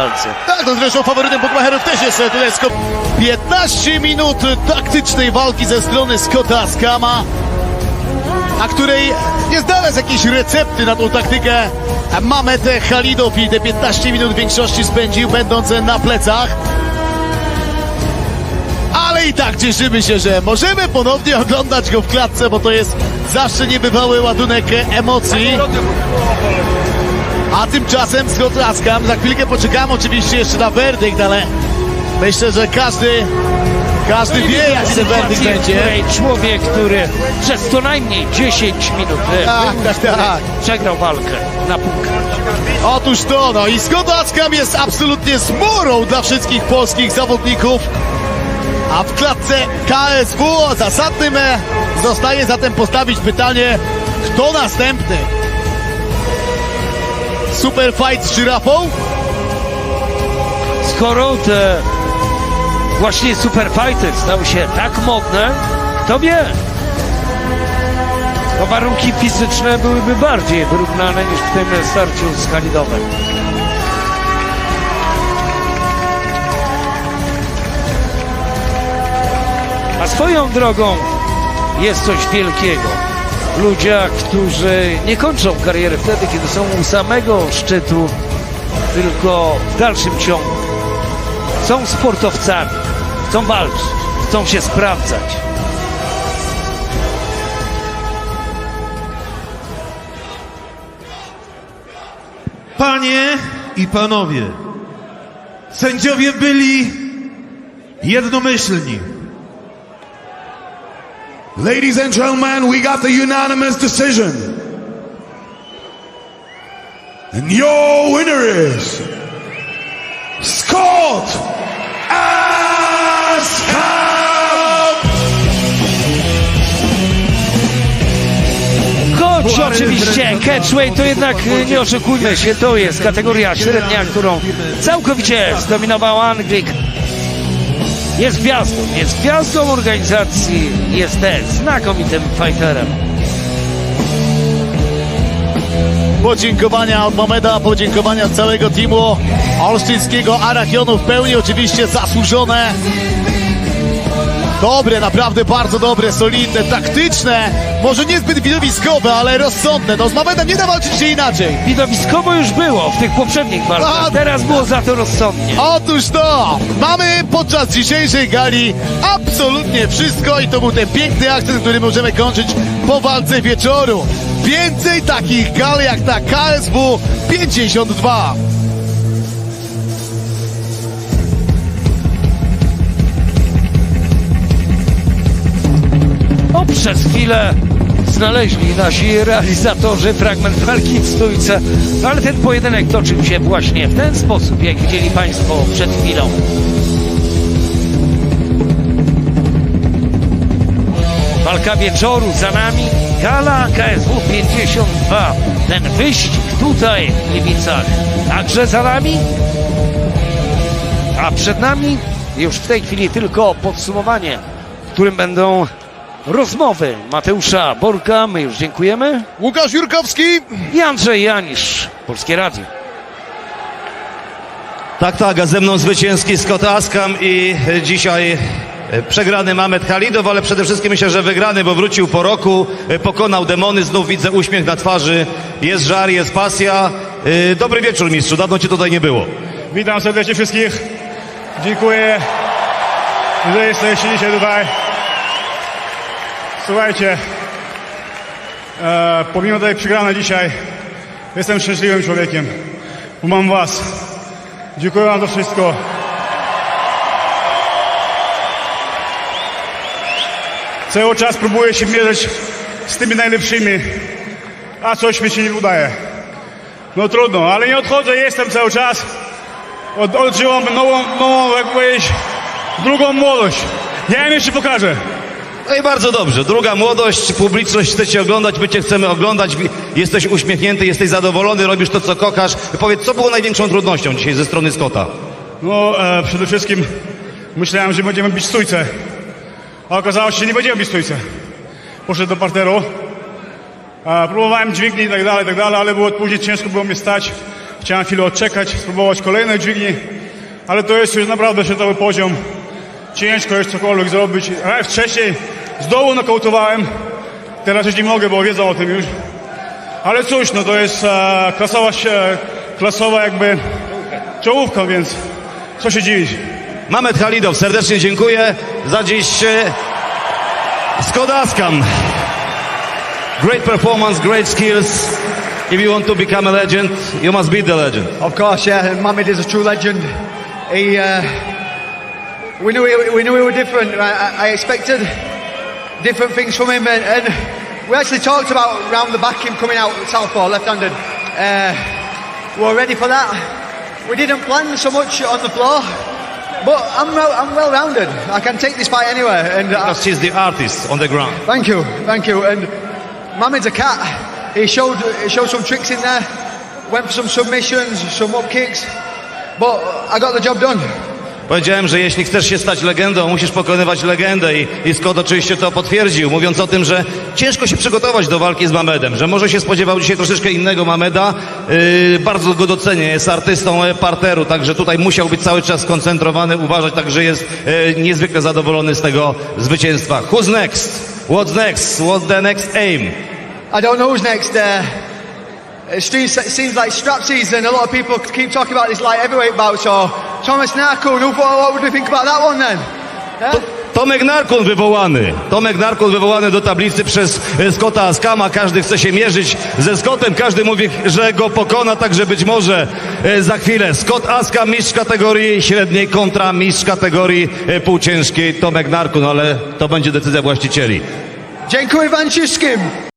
walce. Tak, no zresztą faworytem Bukmacherów też jest e, Scott. 15 minut taktycznej walki ze strony Scotta Skama, a której nie znalazł jakiejś recepty na tą taktykę Mamet Halidow i te 15 minut większości spędził będąc na plecach. Ale i tak cieszymy się, że możemy ponownie oglądać go w klatce, bo to jest zawsze niebywały ładunek emocji. A tymczasem Scott Askam, za chwilkę poczekamy oczywiście jeszcze na werdykt, ale myślę, że każdy, każdy wie jaki ten werdykt będzie. człowiek, który przez co najmniej 10 minut e, Tak, tak, tak. przegrał walkę na punkt. Otóż to, no i Scott Askam jest absolutnie zmorą dla wszystkich polskich zawodników. A w klatce KSW zasadnym e, zostaje zatem postawić pytanie, kto następny? Super fight z żyrafą? Skoro te właśnie superfighty stały się tak modne, kto wie? To warunki fizyczne byłyby bardziej wyrównane niż w tym starciu z Halidowem. A swoją drogą jest coś wielkiego. Ludziach, którzy nie kończą kariery wtedy, kiedy są u samego szczytu, tylko w dalszym ciągu. Są sportowcami, chcą walczyć, chcą się sprawdzać. Panie i panowie, sędziowie byli jednomyślni. Ladies and gentlemen, we got the unanimous decision. And your winner is Scott Askam! Choć oczywiście catchweight to jednak e, nie oszukujmy się, to jest kategoria średnia, którą całkowicie zdominował Anglik. Jest gwiazdą, jest gwiazdą organizacji, jest też znakomitym fighterem. Podziękowania od Mameda, podziękowania całego teamu olsztyńskiego Arachionu w pełni oczywiście zasłużone. Dobre, naprawdę bardzo dobre, solidne, taktyczne, może niezbyt widowiskowe, ale rozsądne. No z Mamedem nie da walczyć się inaczej. Widowiskowo już było w tych poprzednich walkach, A- teraz było za to rozsądnie. Otóż to, mamy podczas dzisiejszej gali absolutnie wszystko i to był ten piękny akcent, który możemy kończyć po walce wieczoru. Więcej takich gal jak na KSW 52. O, przez chwilę znaleźli nasi realizatorzy fragment walki w stójce, ale ten pojedynek toczył się właśnie w ten sposób, jak widzieli Państwo przed chwilą. Walka wieczoru za nami, gala KSW 52. Ten wyścig tutaj w Gliwicach także za nami, a przed nami już w tej chwili tylko podsumowanie, w którym będą rozmowy Mateusza Borka. My już dziękujemy. Łukasz Jurkowski, I Andrzej Janisz, Polskie Radio. Tak, tak, a ze mną zwycięski Scott Askam i dzisiaj e, przegrany Mamet Halidow, ale przede wszystkim myślę, że wygrany, bo wrócił po roku, e, pokonał demony, znów widzę uśmiech na twarzy, jest żar, jest pasja. E, Dobry wieczór mistrzu, dawno cię tutaj nie było. Witam serdecznie wszystkich. Dziękuję, że jesteście dzisiaj tutaj. Słuchajcie, e, pomimo tej przegranej dzisiaj, jestem szczęśliwym człowiekiem, bo mam was. Dziękuję wam za wszystko. Cały czas próbuję się mierzyć z tymi najlepszymi, a coś mi się nie udaje. No trudno, ale nie odchodzę, jestem cały czas. Od, odżyłam nową, nową, jak powiedzieć, drugą młodość. Ja im jeszcze pokażę. No i bardzo dobrze, druga młodość, publiczność chce cię oglądać, my cię chcemy oglądać, jesteś uśmiechnięty, jesteś zadowolony, robisz to, co kochasz. Powiedz, co było największą trudnością dzisiaj ze strony Scotta? No, e, przede wszystkim myślałem, że będziemy bić stójce. A okazało się, że nie będziemy bić stójce. Poszedł do parteru. E, próbowałem dźwigni i tak dalej, tak dalej, ale było później ciężko było mnie stać. Chciałem chwilę odczekać, spróbować kolejnej dźwigni, ale to jest już naprawdę światowy poziom. Ciężko jest cokolwiek zrobić. A wcześniej z dołu nokautowałem, teraz już nie mogę, bo wiedzą o tym już. Ale cóż, no to jest e, klasowa, się- klasowa jakby czołówka, więc co się dziwić. Mamet Halidow, serdecznie dziękuję za dziś e, Skodaskam. Great performance, great skills. If you want to become a legend, you must be the legend. Of course, yeah. Mohamed is a true legend. He, uh, we knew he, we knew we were different. I- I expected different things from him, and, and we actually talked about round the back him coming out southpaw, left-handed. Uh, we were ready for that. We didn't plan so much on the floor, but I'm well- I'm well-rounded. I can take this fight anywhere, and I, Because she's the artist on the ground. Thank you, thank you. And Mohamed's a cat. He showed he showed some tricks in there. Went for some submissions, some up kicks, but I got the job done. Powiedziałem, że jeśli chcesz się stać legendą, musisz pokonywać legendę i, i Scott oczywiście to potwierdził, mówiąc o tym, że ciężko się przygotować do walki z Mamedem, że może się spodziewał dzisiaj troszeczkę innego Mameda. Yy, bardzo go docenię, jest artystą e, parteru, także tutaj musiał być cały czas skoncentrowany, uważać, także jest e, niezwykle zadowolony z tego zwycięstwa. Who's next? What's next? What's the next aim? I don't know who's next. Uh, it seems like strap season. A lot of people keep talking about this light heavyweight bout. So Thomas Narkun, what would think about that one then? Yeah? Tomek Narkun wywołany. Tomek Narkun wywołany do tablicy przez e, Scotta Askama. Każdy chce się mierzyć ze Scottem. Każdy mówi, że go pokona, także być może e, za chwilę. Scott Askam, mistrz kategorii średniej kontra mistrz kategorii e, półciężkiej Tomek Narkun, ale to będzie decyzja właścicieli. Dziękuję Wam wszystkim.